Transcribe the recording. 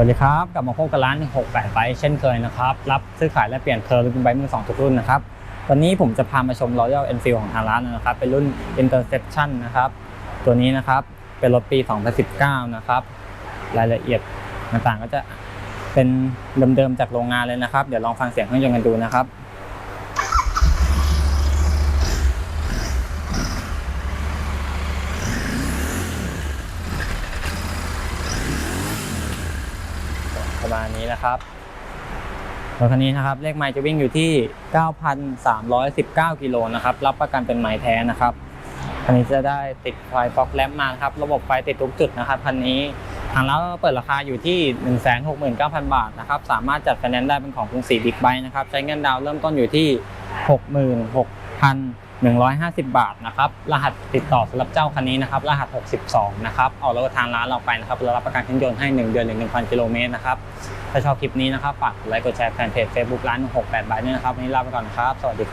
วัสดีครับ กลับมาพบกับร้าน 168ไบค์เช่นเคยนะครับ รับซื้อขายและเปลี่ยนเคอร์หรือเป็นไบมือสองทุกรุ่นนะครับวันนี้ผมจะพามาชม Royal Enfield ของทางร้านนะครับ เป็นรุ่น Interception นะครับ ตัวนี้นะครับ เป็นรถปี 2019 นะครับ รายละเอียดต่างๆก็จะเป็นเดิมๆจากโรงงานเลยนะครับ เดี๋ยวลองฟังเสียงเครื่องยนต์กันดูนะครับ ประมาณนี้นะครับรถคันนี้นะครับเลขไมล์จะวิ่งอยู่ที่ 9,319 กิโลนะครับ รับประกันเป็นไม้แท้นะครับ คันนี้จะได้ติดไฟฟอกแลมมาครับ ระบบไฟติดทุกจุดนะครับคันนี้ ทางเราเปิดราคาอยู่ที่ 169,000 บาทนะครับ สามารถจัดไฟแนนซ์ได้เป็นของกรุงศรีบิ๊กไบค์นะครับ ใช้เงินดาวน์เริ่มต้นอยู่ที่ 66,000 150 บาทนะครับ รหัสติดต่อสำหรับเจ้าคันนี้นะครับ รหัส 62 นะครับ เอารถทางร้านเราไปนะครับเรารับประกันเครื่องยนต์ให้ 1 เดือนหรือ 1,000 กิโลเมตรนะครับ ถ้าชอบคลิปนี้นะครับ ฝากกดไลค์ กดแชร์แฟนเพจ Facebook ร้าน168บาทด้วยนะครับ วันนี้ลาไปก่อนครับ สวัสดีครับ